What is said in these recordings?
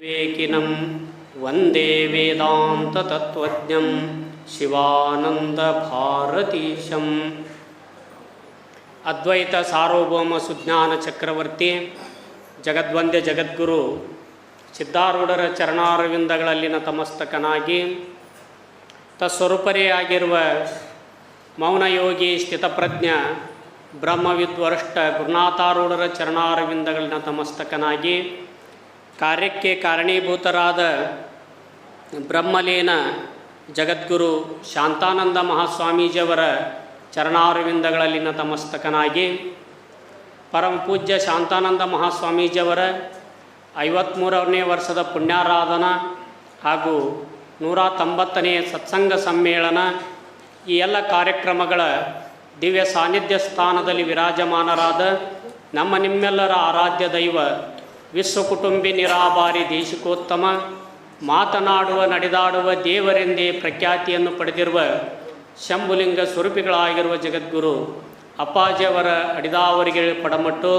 ವಿವೇಕಿನಂ ವಂದೇ ವೇದಾಂತತತ್ವಜ್ಞ ಶಿವಾನಂದ ಭಾರತೀಶಂ. ಅದ್ವೈತ ಸಾರ್ವಭೌಮ ಸುಜ್ಞಾನ ಚಕ್ರವರ್ತಿ, ಜಗದ್ವಂದ್ಯ ಜಗದ್ಗುರು, ಸಿದ್ಧಾರೂಢರ ಚರಣಾರವಿಂದಗಳಲ್ಲಿನ ತಮಸ್ತಕನಾಗಿ, ತತ್ಸ್ವರೂಪರೇ ಆಗಿರುವ ಮೌನಯೋಗಿ ಸ್ಥಿತಪ್ರಜ್ಞ ಬ್ರಹ್ಮವಿದ್ವರಷ್ಟ ಗುರುನಾಥಾರೂಢರ ಚರಣಾರವಿಂದಗಳಿನ ತಮಸ್ತಕನಾಗಿ ಕಾರ್ಯಕ್ಕೆ ಕಾರಣೀಭೂತರಾದ ಬ್ರಹ್ಮಲೀನ ಜಗದ್ಗುರು ಶಾಂತಾನಂದ ಮಹಾಸ್ವಾಮೀಜಿಯವರ ಚರಣಾರವಿಂದಗಳಲ್ಲಿನ ತಮಸ್ತಕನಾಗಿ, ಪರಮ ಪೂಜ್ಯ ಶಾಂತಾನಂದ ಮಹಾಸ್ವಾಮೀಜಿಯವರ ಐವತ್ತ್ಮೂರನೇ ವರ್ಷದ ಪುಣ್ಯಾರಾಧನಾ ಹಾಗೂ ನೂರ ತೊಂಬತ್ತನೇ ಸತ್ಸಂಗ ಸಮ್ಮೇಳನ, ಈ ಎಲ್ಲ ಕಾರ್ಯಕ್ರಮಗಳ ದಿವ್ಯ ಸಾನ್ನಿಧ್ಯ ಸ್ಥಾನದಲ್ಲಿ ವಿರಾಜಮಾನರಾದ ನಮ್ಮ ನಿಮ್ಮೆಲ್ಲರ ಆರಾಧ್ಯ ದೈವ ವಿಶ್ವ ಕುಟುಂಬಿ ನಿರಾಬಾರಿ ದೇಶಿಕೋತ್ತಮ, ಮಾತನಾಡುವ, ನಡೆದಾಡುವ ದೇವರೆಂದೇ ಪ್ರಖ್ಯಾತಿಯನ್ನು ಪಡೆದಿರುವ ಶಂಭುಲಿಂಗ ಸ್ವರೂಪಿಗಳಾಗಿರುವ ಜಗದ್ಗುರು ಅಪ್ಪಾಜಿಯವರ ಅಡಿದಾವರಿಗೆ ಪಡಮಟ್ಟು.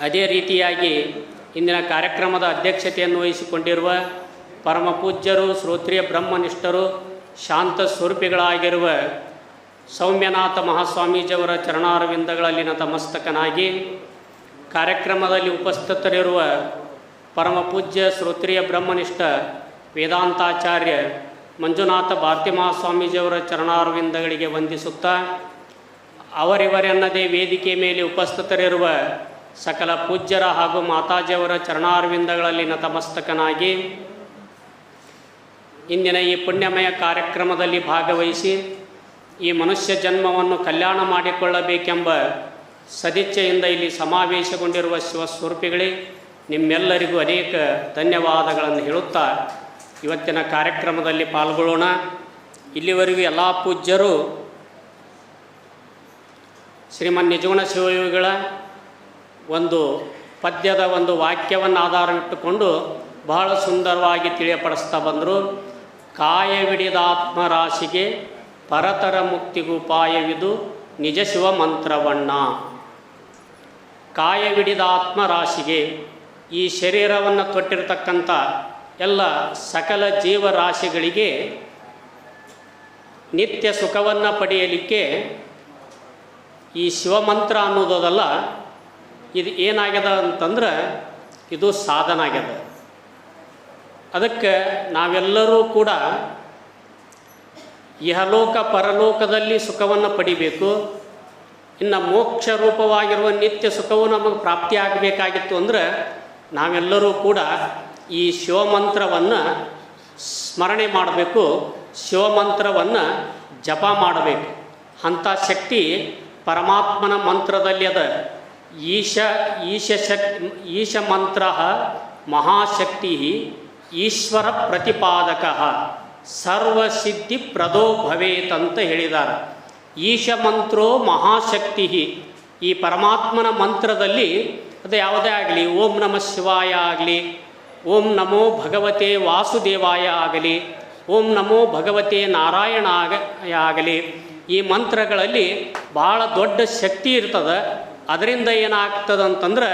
ಅದೇ ರೀತಿಯಾಗಿ ಇಂದಿನ ಕಾರ್ಯಕ್ರಮದ ಅಧ್ಯಕ್ಷತೆಯನ್ನು ವಹಿಸಿಕೊಂಡಿರುವ ಪರಮ ಪೂಜ್ಯರು, ಶ್ರೋತ್ರಿಯ ಬ್ರಹ್ಮನಿಷ್ಠರು, ಶಾಂತ ಸ್ವರೂಪಿಗಳಾಗಿರುವ ಸೌಮ್ಯನಾಥ ಮಹಾಸ್ವಾಮೀಜಿಯವರ ಚರಣಾರವಿಂದಗಳಲ್ಲಿನ ತಮಸ್ತಕನಾಗಿ ಕಾರ್ಯಕ್ರಮದಲ್ಲಿ ಉಪಸ್ಥಿತರಿರುವ ಪರಮ ಪೂಜ್ಯ ಶ್ರೋತ್ರಿಯ ಬ್ರಹ್ಮನಿಷ್ಠ ವೇದಾಂತಾಚಾರ್ಯ ಮಂಜುನಾಥ ಭಾರತಿ ಮಹಾಸ್ವಾಮೀಜಿಯವರ ಚರಣಾರವಿಂದಗಳಿಗೆ ವಂದಿಸುತ್ತಾ, ಅವರಿವರೆನ್ನದೇ ವೇದಿಕೆ ಮೇಲೆ ಉಪಸ್ಥಿತರಿರುವ ಸಕಲ ಪೂಜ್ಯರ ಹಾಗೂ ಮಾತಾಜಿಯವರ ಚರಣಾರವಿಂದಗಳಲ್ಲಿ ನತಮಸ್ತಕನಾಗಿ ಇಂದಿನ ಈ ಪುಣ್ಯಮಯ ಕಾರ್ಯಕ್ರಮದಲ್ಲಿ ಭಾಗವಹಿಸಿ ಈ ಮನುಷ್ಯ ಜನ್ಮವನ್ನು ಕಲ್ಯಾಣ ಮಾಡಿಕೊಳ್ಳಬೇಕೆಂಬ ಸದಿಚ್ಛೆಯಿಂದ ಇಲ್ಲಿ ಸಮಾವೇಶಗೊಂಡಿರುವ ಶಿವಸ್ವರೂಪಿಗಳೇ, ನಿಮ್ಮೆಲ್ಲರಿಗೂ ಅನೇಕ ಧನ್ಯವಾದಗಳನ್ನು ಹೇಳುತ್ತಾ ಇವತ್ತಿನ ಕಾರ್ಯಕ್ರಮದಲ್ಲಿ ಪಾಲ್ಗೊಳ್ಳೋಣ. ಇಲ್ಲಿವರೆಗೂ ಎಲ್ಲ ಪೂಜ್ಯರು ಶ್ರೀಮನ್ ನಿಜಗುಣ ಶಿವಯೋಗಿಗಳ ಒಂದು ಪದ್ಯದ ಒಂದು ವಾಕ್ಯವನ್ನು ಆಧಾರವಿಟ್ಟುಕೊಂಡು ಬಹಳ ಸುಂದರವಾಗಿ ತಿಳಿಯಪಡಿಸ್ತಾ ಬಂದರು. ಕಾಯವಿಡಿದಾತ್ಮರಾಶಿಗೆ ಪರತರ ಮುಕ್ತಿಗೂ ಪಾಯವಿದು ನಿಜ ಶಿವ ಮಂತ್ರವಣ್ಣ ಕಾಯವಿಡಿದಾತ್ಮ ರಾಶಿಗೆ ಈ ಶರೀರವನ್ನು ತೊಟ್ಟಿರತಕ್ಕಂಥ ಎಲ್ಲ ಸಕಲ ಜೀವರಾಶಿಗಳಿಗೆ ನಿತ್ಯ ಸುಖವನ್ನು ಪಡೆಯಲಿಕ್ಕೆ ಈ ಶಿವಮಂತ್ರ ಅನ್ನೋದಲ್ಲ ಇದು ಏನಾಗ್ಯದ ಅಂತಂದ್ರೆ ಇದು ಸಾಧನ ಆಗ್ಯದ ಅದಕ್ಕೆ ನಾವೆಲ್ಲರೂ ಕೂಡ ಇಹಲೋಕ ಪರಲೋಕದಲ್ಲಿ ಸುಖವನ್ನು ಪಡಿಬೇಕು. ಇನ್ನು ಮೋಕ್ಷ ರೂಪವಾಗಿರುವ ನಿತ್ಯ ಸುಖವು ನಮಗೆ ಪ್ರಾಪ್ತಿಯಾಗಬೇಕಾಗಿತ್ತು ಅಂದರೆ ನಾವೆಲ್ಲರೂ ಕೂಡ ಈ ಶಿವಮಂತ್ರವನ್ನು ಸ್ಮರಣೆ ಮಾಡಬೇಕು, ಶಿವಮಂತ್ರವನ್ನು ಜಪ ಮಾಡಬೇಕು. ಅಂಥ ಶಕ್ತಿ ಪರಮಾತ್ಮನ ಮಂತ್ರದಲ್ಲಿ ಅದ. ಈಶ ಈಶ ಶಕ್, ಈಶ ಮಂತ್ರ ಮಹಾಶಕ್ತಿ ಈಶ್ವರ ಪ್ರತಿಪಾದಕ. ಸರ್ವಸಿದ್ಧಿ ಪ್ರದೋ ಭವೇತ್ ಅಂತ ಹೇಳಿದ್ದಾರೆ ಈಶ ಮಂತ್ರೋ ಮಹಾಶಕ್ತಿ ಈ ಪರಮಾತ್ಮನ ಮಂತ್ರದಲ್ಲಿ ಅದು ಯಾವುದೇ ಆಗಲಿ, ಓಂ ನಮಃ ಶಿವಾಯ ಆಗಲಿ, ಓಂ ನಮೋ ಭಗವತೆ ವಾಸುದೇವಾಯ ಆಗಲಿ, ಓಂ ನಮೋ ಭಗವತೆ ನಾರಾಯಣ ಆಗ, ಆಗಲಿ, ಈ ಮಂತ್ರಗಳಲ್ಲಿ ಭಾಳ ದೊಡ್ಡ ಶಕ್ತಿ ಇರ್ತದೆ. ಅದರಿಂದ ಏನಾಗ್ತದಂತಂದ್ರೆ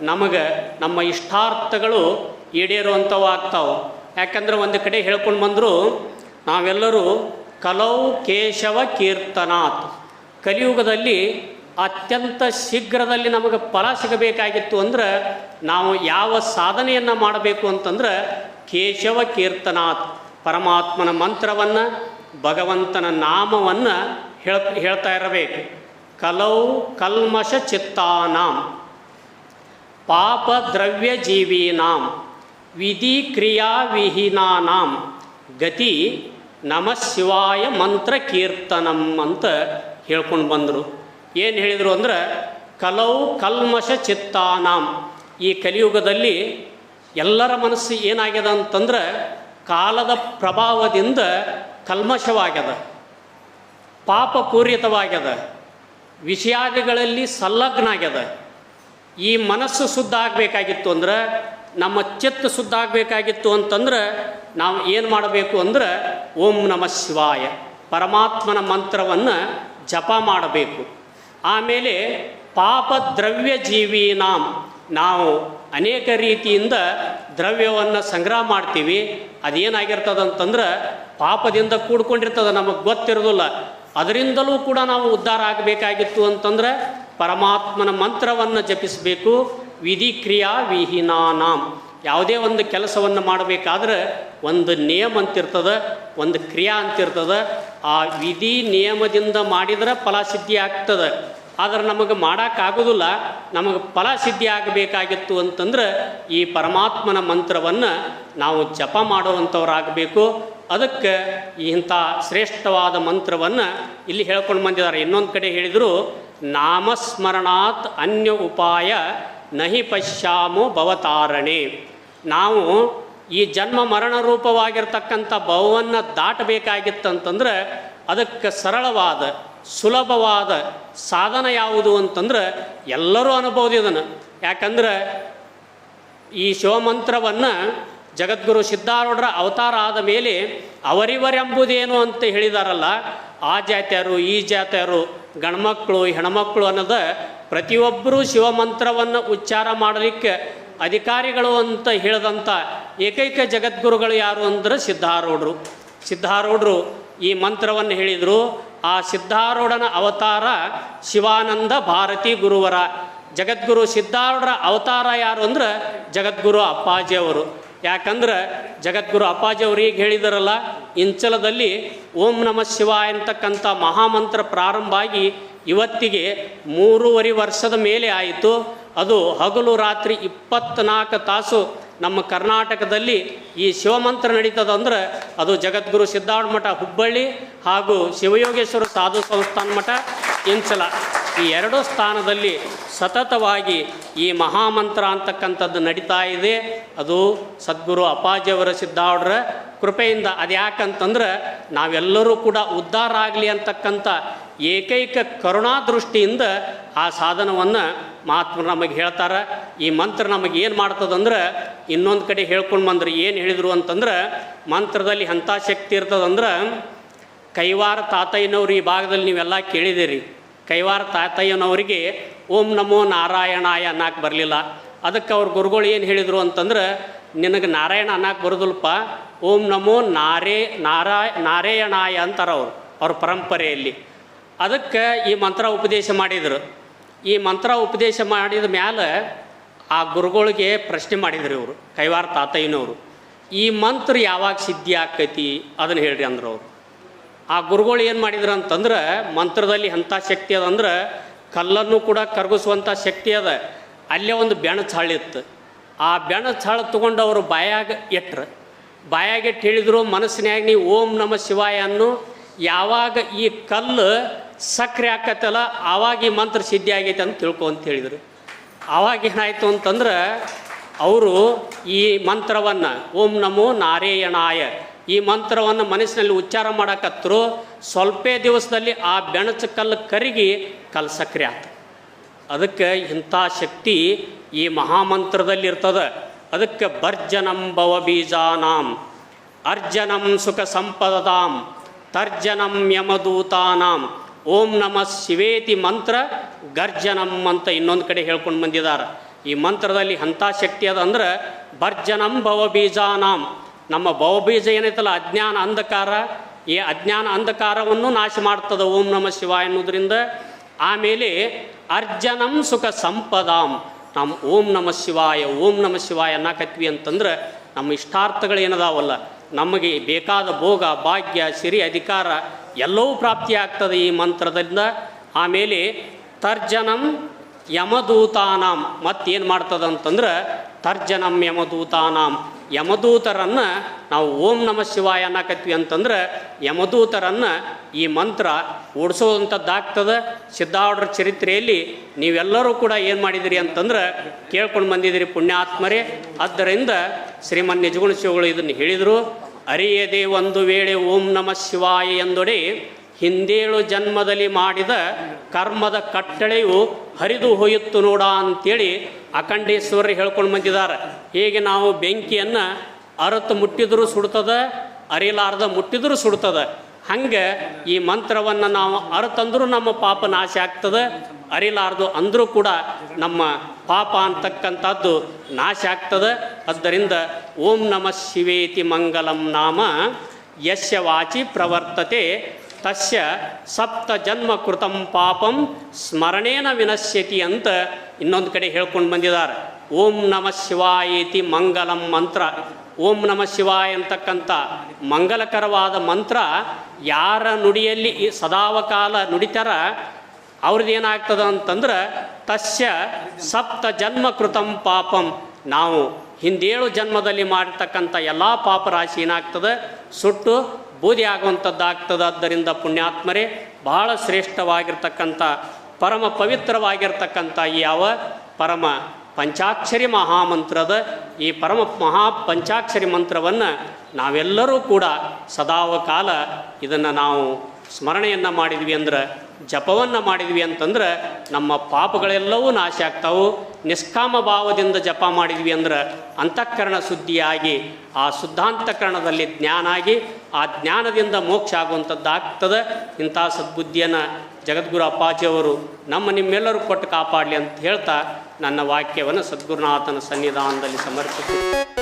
ನಮಗೆ ನಮ್ಮ ಇಷ್ಟಾರ್ಥಗಳು ಈಡೇರುವಂಥವು ಆಗ್ತಾವೆ. ಯಾಕಂದ್ರೆ ಒಂದು ಕಡೆ ಹೇಳ್ಕೊಂಡು ಬಂದರೂ, ನಾವೆಲ್ಲರೂ ಕಲೌ ಕೇಶವ ಕೀರ್ತನಾತ್. ಕಲಿಯುಗದಲ್ಲಿ ಅತ್ಯಂತ ಶೀಘ್ರದಲ್ಲಿ ನಮಗೆ ಫಲ ಸಿಗಬೇಕಾಗಿತ್ತು ಅಂದ್ರೆ ನಾವು ಯಾವ ಸಾಧನೆಯನ್ನು ಮಾಡಬೇಕು ಅಂತಂದ್ರೆ ಕೇಶವ ಕೀರ್ತನಾತ್. ಪರಮಾತ್ಮನ ಮಂತ್ರವನ್ನು, ಭಗವಂತನ ನಾಮವನ್ನು ಹೇಳ, ಹೇಳ್ತಾ ಇರಬೇಕು. ಕಲೌ ಕಲ್ಮಶ ಚಿತ್ತಾನಾಂ. ಪಾಪ ದ್ರವ್ಯ ಜೀವೀನಾಂ. ವಿಧಿ ಕ್ರಿಯಾವಿಹೀನಾನಾಂ ಗತಿ ನಮಃ ಶಿವಾಯ ಮಂತ್ರ ಕೀರ್ತನಂ ಅಂತ ಹೇಳ್ಕೊಂಡು ಬಂದರು. ಏನು ಹೇಳಿದರು ಅಂದ್ರೆ, ಕಲೌ ಕಲ್ಮಶ ಚಿತ್ತಾನಾಂ. ಈ ಕಲಿಯುಗದಲ್ಲಿ ಎಲ್ಲರ ಮನಸ್ಸು ಏನಾಗ್ಯದ ಅಂತಂದ್ರೆ, ಕಾಲದ ಪ್ರಭಾವದಿಂದ ಕಲ್ಮಶವಾಗ್ಯದ, ಪಾಪಪೂರಿತವಾಗ್ಯದ, ವಿಷಯಾದಿಗಳಲ್ಲಿ ಸಂಲಗ್ನ ಆಗ್ಯದ ಈ ಮನಸ್ಸು ಶುದ್ಧ ಆಗಬೇಕಾಗಿತ್ತು ಅಂದ್ರೆ ನಮ್ಮ ಚಿತ್ತ ಶುದ್ಧ ಆಗಬೇಕಾಗಿತ್ತು ಅಂತಂದ್ರೆ ನಾವು ಏನು ಮಾಡಬೇಕು ಅಂದ್ರೆ ಓಂ ನಮ ಶಿವಾಯ, ಪರಮಾತ್ಮನ ಮಂತ್ರವನ್ನು ಜಪ ಮಾಡಬೇಕು. ಆಮೇಲೆ ಪಾಪ ದ್ರವ್ಯ ಜೀವೀನಾಂ ನಾವು ಅನೇಕ ರೀತಿಯಿಂದ ದ್ರವ್ಯವನ್ನು ಸಂಗ್ರಹ ಮಾಡ್ತೀವಿ. ಅದೇನಾಗಿರ್ತದೆ ಅಂತಂದ್ರೆ ಪಾಪದಿಂದ ಕೂಡ್ಕೊಂಡಿರ್ತದೆ, ನಮಗೆ ಗೊತ್ತಿರೋದಿಲ್ಲ. ಅದರಿಂದಲೂ ಕೂಡ ನಾವು ಉದ್ಧಾರ ಆಗಬೇಕಾಗಿತ್ತು ಅಂತಂದ್ರೆ ಪರಮಾತ್ಮನ ಮಂತ್ರವನ್ನು ಜಪಿಸಬೇಕು. ವಿಧಿ ಕ್ರಿಯಾ ವಿಹೀನಾನಾಂ. ಯಾವುದೇ ಒಂದು ಕೆಲಸವನ್ನು ಮಾಡಬೇಕಾದ್ರೆ ಒಂದು ನಿಯಮ ಅಂತಿರ್ತದೆ, ಒಂದು ಕ್ರಿಯಾ ಅಂತಿರ್ತದೆ. ಆ ವಿಧಿ ನಿಯಮದಿಂದ ಮಾಡಿದ್ರೆ ಫಲಸಿದ್ಧಿ ಆಗ್ತದೆ. ಆದರೆ ನಮಗೆ ಮಾಡೋಕ್ಕಾಗೋದಿಲ್ಲ. ನಮಗೆ ಫಲಸಿದ್ಧಿ ಆಗಬೇಕಾಗಿತ್ತು ಅಂತಂದ್ರೆ ಈ ಪರಮಾತ್ಮನ ಮಂತ್ರವನ್ನು ನಾವು ಜಪ ಮಾಡುವಂಥವ್ರಾಗಬೇಕು. ಅದಕ್ಕೆ ಇಂಥ ಶ್ರೇಷ್ಠವಾದ ಮಂತ್ರವನ್ನು ಇಲ್ಲಿ ಹೇಳ್ಕೊಂಡು ಬಂದಿದ್ದಾರೆ. ಇನ್ನೊಂದು ಕಡೆ ಹೇಳಿದರು, ನಾಮಸ್ಮರಣಾತ್ ಅನ್ಯ ಉಪಾಯ ನಹಿ ಪಶ್ಯಾಮು ಭವತಾರಣೆ. ನಾವು ಈ ಜನ್ಮ ಮರಣ ರೂಪವಾಗಿರ್ತಕ್ಕಂಥ ಭವವನ್ನು ದಾಟಬೇಕಾಗಿತ್ತಂತಂದ್ರೆ ಅದಕ್ಕೆ ಸರಳವಾದ, ಸುಲಭವಾದ ಸಾಧನ ಯಾವುದು ಅಂತಂದ್ರೆ ಎಲ್ಲರೂ ಅನುಭವದ ಇದನ್ನು. ಯಾಕಂದ್ರೆ ಈ ಶಿವಮಂತ್ರವನ್ನು ಜಗದ್ಗುರು ಸಿದ್ಧಾರೂಢರ ಅವತಾರ ಆದ ಮೇಲೆ ಅವರಿವರೆಂಬುದೇನು ಅಂತ ಹೇಳಿದಾರಲ್ಲ, ಆ ಜಾತಿಯರು, ಈ ಜಾತಿಯರು ಗಂಡ್ಮಕ್ಕಳು ಹೆಣ್ಮಕ್ಳು ಅನ್ನೋದ ಪ್ರತಿಯೊಬ್ಬರೂ ಶಿವಮಂತ್ರವನ್ನು ಉಚ್ಚಾರ ಮಾಡಲಿಕ್ಕೆ ಅಧಿಕಾರಿಗಳು ಅಂತ ಹೇಳಿದಂಥ ಏಕೈಕ ಜಗದ್ಗುರುಗಳು ಯಾರು ಅಂದ್ರೆ ಸಿದ್ಧಾರೂಢರು. ಸಿದ್ಧಾರೂಢರು ಈ ಮಂತ್ರವನ್ನು ಹೇಳಿದರು. ಆ ಸಿದ್ಧಾರೂಢನ ಅವತಾರ ಶಿವಾನಂದ ಭಾರತಿ ಗುರುವರ. ಜಗದ್ಗುರು ಸಿದ್ಧಾರೂಢರ ಅವತಾರ ಯಾರು ಅಂದ್ರೆ ಜಗದ್ಗುರು ಅಪ್ಪಾಜಿಯವರು ಯಾಕಂದ್ರೆ ಜಗದ್ಗುರು ಅಪ್ಪಾಜಿಯವರು ಈಗ ಹೇಳಿದಾರಲ್ಲ, ಇಂಚಲದಲ್ಲಿ ಓಂ ನಮಃ ಶಿವಾಯ ಅಂತಕ್ಕಂಥ ಮಹಾಮಂತ್ರ ಪ್ರಾರಂಭ ಆಗಿ ಇವತ್ತಿಗೆ ಮೂರುವರೆ ವರ್ಷದ ಮೇಲೆ ಆಯಿತು. ಅದು ಹಗಲು ರಾತ್ರಿ ಇಪ್ಪತ್ತ್ನಾಲ್ಕು ತಾಸು ನಮ್ಮ ಕರ್ನಾಟಕದಲ್ಲಿ ಈ ಶಿವಮಂತ್ರ ನಡೀತದಂದ್ರೆ ಅದು ಜಗದ್ಗುರು ಸಿದ್ಧಾರ್ಥ ಮಠ ಹುಬ್ಬಳ್ಳಿ ಹಾಗೂ ಶಿವಯೋಗೇಶ್ವರ ಸಾಧು ಸಂಸ್ಥಾನ ಮಠ ಇಂಚಲ ಈ ಎರಡು ಸ್ಥಾನದಲ್ಲಿ ಸತತವಾಗಿ ಈ ಮಹಾಮಂತ್ರ ಅಂತಕ್ಕಂಥದ್ದು ನಡೀತಾ ಇದೆ. ಅದು ಸದ್ಗುರು ಅಪ್ಪಾಜಿಯವರ ಸಿದ್ಧಾರ್ಡ್ರ ಕೃಪೆಯಿಂದ ಅದು ಯಾಕಂತಂದ್ರೆ ನಾವೆಲ್ಲರೂ ಕೂಡ ಉದ್ಧಾರ ಆಗಲಿ ಅಂತಕ್ಕಂಥ ಏಕೈಕ ಕರುಣಾ ದೃಷ್ಟಿಯಿಂದ ಆ ಸಾಧನವನ್ನು ಮಹಾತ್ಮರು ನಮಗೆ ಹೇಳ್ತಾರೆ. ಈ ಮಂತ್ರ ನಮಗೆ ಏನು ಮಾಡ್ತದಂದ್ರೆ, ಇನ್ನೊಂದು ಕಡೆ ಹೇಳ್ಕೊಂಡು ಬಂದ್ರೆ ಏನು ಹೇಳಿದರು ಅಂತಂದ್ರೆ, ಮಂತ್ರದಲ್ಲಿ ಅಂಥ ಶಕ್ತಿ ಇರ್ತದಂದ್ರೆ, ಕೈವಾರ ತಾತಯ್ಯನವ್ರು ಈ ಭಾಗದಲ್ಲಿ ನೀವೆಲ್ಲ ಕೇಳಿದಿರಿ. ಕೈವಾರ ತಾತಯ್ಯನವರಿಗೆ ಓಂ ನಮೋ ನಾರಾಯಣಾಯ ಅನ್ನಕ್ಕೆ ಬರಲಿಲ್ಲ. ಅದಕ್ಕೆ ಅವ್ರ ಗುರುಗಳು ಏನು ಹೇಳಿದರು ಅಂತಂದ್ರೆ, ನಿನಗೆ ನಾರಾಯಣ ಅನ್ನಕ್ಕೆ ಬರೋದಲ್ಪ ಓಂ ನಮೋ ನಾರೇ ನಾರಾಯ ನಾರಾಯಣಾಯ ಅಂತಾರೆ ಅವರು, ಅವ್ರ ಪರಂಪರೆಯಲ್ಲಿ. ಅದಕ್ಕೆ ಈ ಮಂತ್ರ ಉಪದೇಶ ಮಾಡಿದರು. ಈ ಮಂತ್ರ ಉಪದೇಶ ಮಾಡಿದ ಮೇಲೆ ಆ ಗುರುಗಳಿಗೆ ಪ್ರಶ್ನೆ ಮಾಡಿದರು ಇವರು, ಕೈವಾರ ತಾತಯ್ಯನವರು. ಈ ಮಂತ್ರ ಯಾವಾಗ ಸಿದ್ಧಿ ಆಕೈತಿ ಅದನ್ನು ಹೇಳ್ರಿ ಅಂದ್ರೆ ಅವರು. ಆ ಗುರುಗಳು ಏನು ಮಾಡಿದ್ರು ಅಂತಂದ್ರೆ, ಮಂತ್ರದಲ್ಲಿ ಅಂಥ ಶಕ್ತಿ ಅದ ಅಂದ್ರೆ ಕಲ್ಲನ್ನು ಕೂಡ ಕರಗಿಸುವಂಥ ಶಕ್ತಿ ಅದ. ಅಲ್ಲೇ ಒಂದು ಬೆಣಚ್ ಇತ್ತು. ಆ ಬೆಣಚ್ ಹಳ್ಳ ತೊಗೊಂಡು ಅವರು ಬಾಯಾಗ ಇಟ್ರು. ಬಾಯಾಗಿಟ್ಟು ಹೇಳಿದ್ರು, ಮನಸ್ಸಿನ್ಯಾಗ ನೀವು ಓಂ ನಮ ಶಿವಾಯ ಅನ್ನು, ಯಾವಾಗ ಈ ಕಲ್ಲು ಸಕ್ರೆ ಆಕತ್ತಲ್ಲ ಆವಾಗ ಈ ಮಂತ್ರ ಸಿದ್ಧಿ ಆಗೈತೆ ಅಂತ ತಿಳ್ಕೊ ಅಂತ ಹೇಳಿದರು. ಏನಾಯಿತು ಅಂತಂದ್ರೆ, ಅವರು ಈ ಮಂತ್ರವನ್ನು, ಓಂ ನಮೋ ನಾರಾಯಣಾಯ, ಈ ಮಂತ್ರವನ್ನು ಮನಸ್ಸಿನಲ್ಲಿ ಉಚ್ಚಾರ ಮಾಡಕತ್ತರು ಸ್ವಲ್ಪೇ ದಿವಸದಲ್ಲಿ ಆ ಬೆಣಚ ಕಲ್ಲು ಕರಗಿ ಕಲ್ಲು ಸಕ್ರೆ ಆಯ್ತು ಅದಕ್ಕೆ ಇಂಥ ಶಕ್ತಿ ಈ ಮಹಾಮಂತ್ರದಲ್ಲಿರ್ತದೆ ಅದಕ್ಕೆ ಭರ್ಜನಂ ಭವ ಬೀಜಾನಾಂ, ಅರ್ಜನಂ ಸುಖ ಸಂಪದದಾಂ ತರ್ಜನಂ ಯಮದೂತಾನಾಂ ಓಂ ನಮಃ ಶಿವೇತಿ ಮಂತ್ರ ಗರ್ಜನಂ ಅಂತ ಇನ್ನೊಂದು ಕಡೆ ಹೇಳ್ಕೊಂಡು ಬಂದಿದ್ದಾರೆ ಈ ಮಂತ್ರದಲ್ಲಿ ಅಂಥ ಶಕ್ತಿ ಅದ ಅಂದ್ರೆ ಭರ್ಜನಂ ಭವ ಬೀಜಾನಾಂ. ನಮ್ಮ ಭವಬೀಜ ಏನೈತಲ್ಲ, ಅಜ್ಞಾನ ಅಂಧಕಾರ, ಈ ಅಜ್ಞಾನ ಅಂಧಕಾರವನ್ನು ನಾಶ ಮಾಡ್ತದೆ ಓಂ ನಮ ಶಿವ ಎನ್ನುವುದರಿಂದ. ಆಮೇಲೆ ಅರ್ಜನಂ ಸುಖ ಸಂಪದಾಂ. ನಮ್ಮ ಓಂ ನಮ ಶಿವಾಯ, ಓಂ ನಮ ಶಿವಾಯ ಅನ್ನಕತ್ವಿ ಅಂತಂದ್ರೆ ನಮ್ಮ ಇಷ್ಟಾರ್ಥಗಳು ಏನದಾವಲ್ಲ ನಮಗೆ ಬೇಕಾದ ಭೋಗ, ಭಾಗ್ಯ, ಸಿರಿ, ಅಧಿಕಾರ ಎಲ್ಲವೂ ಪ್ರಾಪ್ತಿಯಾಗ್ತದೆ ಈ ಮಂತ್ರದಿಂದ. ಆಮೇಲೆ ತರ್ಜನಂ ಯಮದೂತಾನಂ ಮತ್ತೇನು ಮಾಡ್ತದೆ ಅಂತಂದ್ರೆ ತರ್ಜನಂ ಯಮದೂತಾನಾಂ. ಯಮದೂತರನ್ನು ನಾವು ಓಂ ನಮಃ ಶಿವಾಯ ಅನ್ನಕತ್ವಿ ಅಂತಂದ್ರೆ ಯಮದೂತರನ್ನು ಈ ಮಂತ್ರ ಓಡಿಸೋವಂಥದ್ದಾಗ್ತದೆ ಸಿದ್ಧಾವಡ್ರ ಚರಿತ್ರೆಯಲ್ಲಿ ನೀವೆಲ್ಲರೂ ಕೂಡ ಏನು ಮಾಡಿದಿರಿ ಅಂತಂದ್ರೆ ಕೇಳ್ಕೊಂಡು ಬಂದಿದ್ದೀರಿ ಪುಣ್ಯಾತ್ಮರೇ. ಆದ್ದರಿಂದ ಶ್ರೀಮನ್ ನಿಜಗುಣ ಶಿವಗಳು ಇದನ್ನು ಹೇಳಿದರು. ಅರಿಯದೆ ಒಂದು ವೇಳೆ ಓಂ ನಮಃ ಶಿವಾಯ ಎಂದೊಡೆ ಹಿಂದೇಳು ಜನ್ಮದಲ್ಲಿ ಮಾಡಿದ ಕರ್ಮದ ಕಟ್ಟಳೆಯು ಹರಿದು ಹೋಯಿತು ನೋಡ ಅಂತೇಳಿ ಅಖಂಡೇಶ್ವರ ಹೇಳ್ಕೊಂಡು ಬಂದಿದ್ದಾರೆ. ಹೀಗೆ ನಾವು ಬೆಂಕಿಯನ್ನು ಅರತು ಮುಟ್ಟಿದರೂ ಸುಡ್ತದ, ಅರಿಲಾರ್ದ ಮುಟ್ಟಿದರೂ ಸುಡ್ತದ. ಹಂಗೆ ಈ ಮಂತ್ರವನ್ನು ನಾವು ಅರತಂದರೂ ನಮ್ಮ ಪಾಪ ನಾಶ ಆಗ್ತದೆ, ಅರಿಲಾರ್ದು ಅಂದರೂ ಕೂಡ ನಮ್ಮ ಪಾಪ ಅಂತಕ್ಕಂಥದ್ದು ನಾಶ ಆಗ್ತದೆ. ಆದ್ದರಿಂದ ಓಂ ನಮಃ ಶಿವೇತಿ ಮಂಗಲಂ ನಾಮ ಯಶವಾಚಿ ವಾಚಿ ಪ್ರವರ್ತತೆ. ತಸ್ಯ ಸಪ್ತ ಜನ್ಮ ಕೃತಂ ಪಾಪಂ ಸ್ಮರಣೇನ ವಿನಶ್ಯತಿ ಅಂತ ಇನ್ನೊಂದು ಕಡೆ ಹೇಳ್ಕೊಂಡು ಬಂದಿದ್ದಾರೆ ಓಂ ನಮಃ ಶಿವಾಯೇತಿ ಮಂಗಲಂ ಮಂತ್ರ. ಓಂ ನಮಃ ಶಿವಾಯ ಅಂತಕ್ಕಂಥ ಮಂಗಲಕರವಾದ ಮಂತ್ರ ಯಾರ ನುಡಿಯಲ್ಲಿ ಸದಾವಕಾಲ ನುಡಿತಾರ ಅವ್ರದ್ದು ಏನಾಗ್ತದ ಅಂತಂದ್ರೆ ತಸ್ಯ ಸಪ್ತ ಜನ್ಮ ಕೃತಂ ಪಾಪಂ. ನಾವು ಹಿಂದೇಳು ಜನ್ಮದಲ್ಲಿ ಮಾಡಿರ್ತಕ್ಕಂಥ ಎಲ್ಲ ಪಾಪರಾಶಿ ಏನಾಗ್ತದೆ? ಸುಟ್ಟು ಬೂದಿ ಆಗುವಂಥದ್ದಾಗ್ತದಾದ್ದರಿಂದ ಪುಣ್ಯಾತ್ಮರೇ ಬಹಳ ಶ್ರೇಷ್ಠವಾಗಿರ್ತಕ್ಕಂಥ, ಪರಮ ಪವಿತ್ರವಾಗಿರ್ತಕ್ಕಂಥ ಯಾವ ಪರಮ ಪಂಚಾಕ್ಷರಿ ಮಹಾಮಂತ್ರದ, ಈ ಪರಮ ಮಹಾ ಪಂಚಾಕ್ಷರಿ ಮಂತ್ರವನ್ನು ನಾವೆಲ್ಲರೂ ಕೂಡ ಸದಾವಕಾಲ ಇದನ್ನು ನಾವು ಸ್ಮರಣೆಯನ್ನು ಮಾಡಿದ್ವಿ ಅಂದ್ರೆ ಜಪವನ್ನು ಮಾಡಿದ್ವಿ ಅಂತಂದ್ರೆ ನಮ್ಮ ಪಾಪಗಳೆಲ್ಲವೂ ನಾಶ ಆಗ್ತಾವು. ನಿಷ್ಕಾಮ ಭಾವದಿಂದ ಜಪ ಮಾಡಿದ್ವಿ ಅಂದ್ರೆ ಅಂತಃಕರಣ ಶುದ್ಧಿಯಾಗಿ, ಆ ಶುದ್ಧಾಂತಕರಣದಲ್ಲಿ ಜ್ಞಾನ ಆಗಿ ಆ ಜ್ಞಾನದಿಂದ ಮೋಕ್ಷ ಆಗುವಂಥದ್ದಾಗ್ತದೆ. ಇಂಥ ಸದ್ಬುದ್ಧಿಯನ್ನು ಜಗದ್ಗುರು ಅಪ್ಪಾಜಿಯವರು ನಮ್ಮ ನಿಮ್ಮೆಲ್ಲರೂ ಕೊಟ್ಟು ಕಾಪಾಡಲಿ ಅಂತ ಹೇಳ್ತಾ ನನ್ನ ವಾಕ್ಯವನ್ನು ಸದ್ಗುರುನಾಥನ ಸನ್ನಿಧಾನದಲ್ಲಿ ಸಮರ್ಪಿಸಿ.